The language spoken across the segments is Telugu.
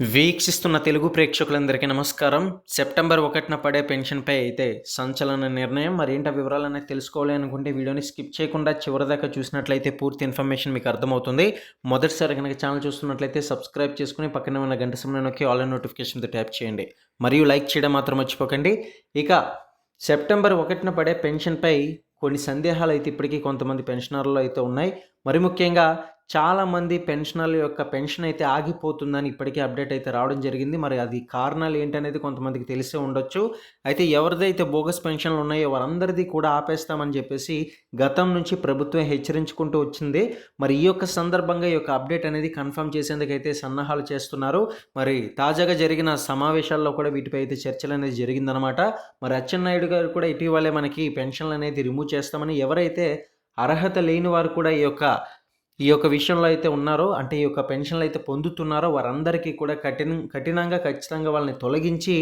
వీక్షిస్తున్న తెలుగు ప్రేక్షకులందరికీ నమస్కారం. సెప్టెంబర్ ఒకటిన పడే పెన్షన్పై అయితే సంచలన నిర్ణయం. మరి వివరాలు అనేది తెలుసుకోవాలి అనుకుంటే వీడియోని స్కిప్ చేయకుండా చివరిదాకా చూసినట్లయితే పూర్తి ఇన్ఫర్మేషన్ మీకు అర్థమవుతుంది. మొదటిసారి కనుక ఛానల్ చూస్తున్నట్లయితే సబ్స్క్రైబ్ చేసుకుని పక్కనే ఉన్న గంట సమయం నొక్కి ఆల్ నోటిఫికేషన్తో ట్యాప్ చేయండి. మరియు లైక్ చేయడం మాత్రం మర్చిపోకండి. ఇక సెప్టెంబర్ ఒకటిన పడే పెన్షన్పై కొన్ని సందేహాలు అయితే ఇప్పటికీ కొంతమంది పెన్షనర్లు అయితే ఉన్నాయి. మరి ముఖ్యంగా చాలామంది పెన్షనర్ల యొక్క పెన్షన్ అయితే ఆగిపోతుందని ఇప్పటికే అప్డేట్ అయితే రావడం జరిగింది. మరి అది కారణాలు ఏంటనేది కొంతమందికి తెలిసే ఉండొచ్చు. అయితే ఎవరిదైతే బోగస్ పెన్షన్లు ఉన్నాయో వారందరిది కూడా ఆపేస్తామని చెప్పేసి గతం నుంచి ప్రభుత్వం హెచ్చరించుకుంటూ వచ్చింది. మరి ఈ యొక్క సందర్భంగా ఈ యొక్క అప్డేట్ అనేది కన్ఫర్మ్ చేసేందుకైతే సన్నాహాలు చేస్తున్నారు. మరి తాజాగా జరిగిన సమావేశాల్లో కూడా వీటిపై అయితే చర్చలు అనేది జరిగిందనమాట మరి అచ్చెన్నాయుడు గారు కూడా ఇటీవలే మనకి పెన్షన్లు అనేది రిమూవ్ చేస్తామని ఎవరైతే అర్హత లేని వారు కూడా ఈ యొక్క ఈ యొక్క విషయంలో అయితే ఉన్నారో అంటే ఈ యొక్క పెన్షన్లు అయితే పొందుతున్నారో వారందరికీ కూడా కఠిన కఠినంగా ఖచ్చితంగా వాళ్ళని తొలగించి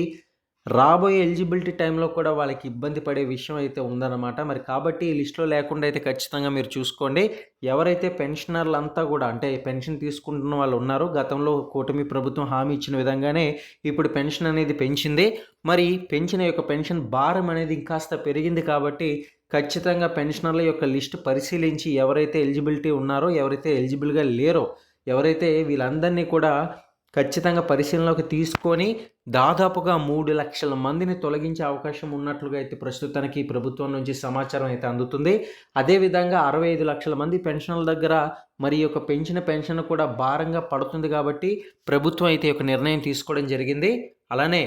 రాబోయే ఎలిజిబిలిటీ టైంలో కూడా వాళ్ళకి ఇబ్బంది పడే విషయం అయితే ఉందన్నమాట. మరి కాబట్టి ఈ లిస్టులో లేకుండా అయితే ఖచ్చితంగా మీరు చూసుకోండి. ఎవరైతే పెన్షనర్లు అంతా కూడా అంటే పెన్షన్ తీసుకుంటున్న వాళ్ళు ఉన్నారో గతంలో కూటమి ప్రభుత్వం హామీ ఇచ్చిన విధంగానే ఇప్పుడు పెన్షన్ అనేది పెంచింది. మరి పెంచిన యొక్క పెన్షన్ భారం అనేది ఇంకాస్త పెరిగింది కాబట్టి ఖచ్చితంగా పెన్షనర్ల యొక్క లిస్ట్ పరిశీలించి ఎవరైతే ఎలిజిబిలిటీ ఉన్నారో ఎవరైతే ఎలిజిబుల్గా లేరో ఎవరైతే వీళ్ళందరినీ కూడా ఖచ్చితంగా పరిశీలనలోకి తీసుకొని దాదాపుగా మూడు లక్షల మందిని తొలగించే అవకాశం ఉన్నట్లుగా అయితే ప్రస్తుతానికి ప్రభుత్వం నుంచి సమాచారం అయితే అందుతుంది. అదేవిధంగా అరవై ఐదు లక్షల మంది పెన్షన్ల దగ్గర మరి యొక్క పెంచిన పెన్షన్ కూడా భారంగా పడుతుంది కాబట్టి ప్రభుత్వం అయితే ఒక నిర్ణయం తీసుకోవడం జరిగింది. అలానే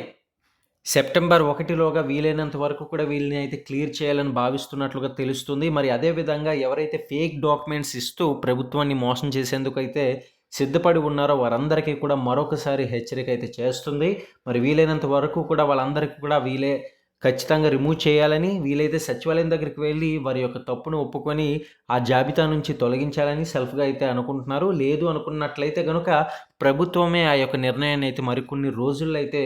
సెప్టెంబర్ ఒకటిలోగా వీలైనంత వరకు కూడా వీళ్ళని అయితే క్లియర్ చేయాలని భావిస్తున్నట్లుగా తెలుస్తుంది. మరి అదేవిధంగా ఎవరైతే ఫేక్ డాక్యుమెంట్స్ ఇస్తూ ప్రభుత్వాన్ని మోసం చేసేందుకు అయితే సిద్ధపడి ఉన్నారో వారందరికీ కూడా మరొకసారి హెచ్చరిక అయితే చేస్తుంది. మరి వీలైనంత వరకు కూడా వాళ్ళందరికీ కూడా వీలే ఖచ్చితంగా రిమూవ్ చేయాలని వీలైతే సచివాలయం దగ్గరికి వెళ్ళి వారి యొక్క తప్పును ఒప్పుకొని ఆ జాబితా నుంచి తొలగించాలని సెల్ఫ్గా అయితే అనుకుంటున్నారు. లేదు అనుకున్నట్లయితే కనుక ప్రభుత్వమే ఆ యొక్క నిర్ణయాన్ని అయితే మరికొన్ని రోజుల్లో అయితే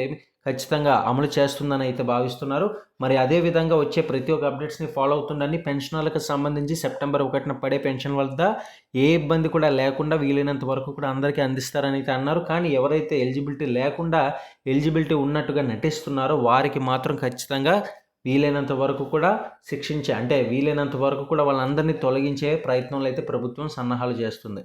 ఖచ్చితంగా అమలు చేస్తుందని అయితే భావిస్తున్నారు. మరి అదే విధంగా వచ్చే ప్రతి ఒక్క అప్డేట్స్ని ఫాలో అవుతుండని పెన్షనర్లకు సంబంధించి సెప్టెంబర్ ఒకటిన పడే పెన్షన్ వద్ద ఏ ఇబ్బంది కూడా లేకుండా వీలైనంత వరకు కూడా అందరికీ అందిస్తారని అయితే అన్నారు. కానీ ఎవరైతే ఎలిజిబిలిటీ లేకుండా ఎలిజిబిలిటీ ఉన్నట్టుగా నటిస్తున్నారో వారికి మాత్రం ఖచ్చితంగా వీలైనంత వరకు కూడా శిక్షించే అంటే వీలైనంత వరకు కూడా వాళ్ళందరినీ తొలగించే ప్రయత్నంలో అయితే ప్రభుత్వం సన్నాహాలు చేస్తుంది.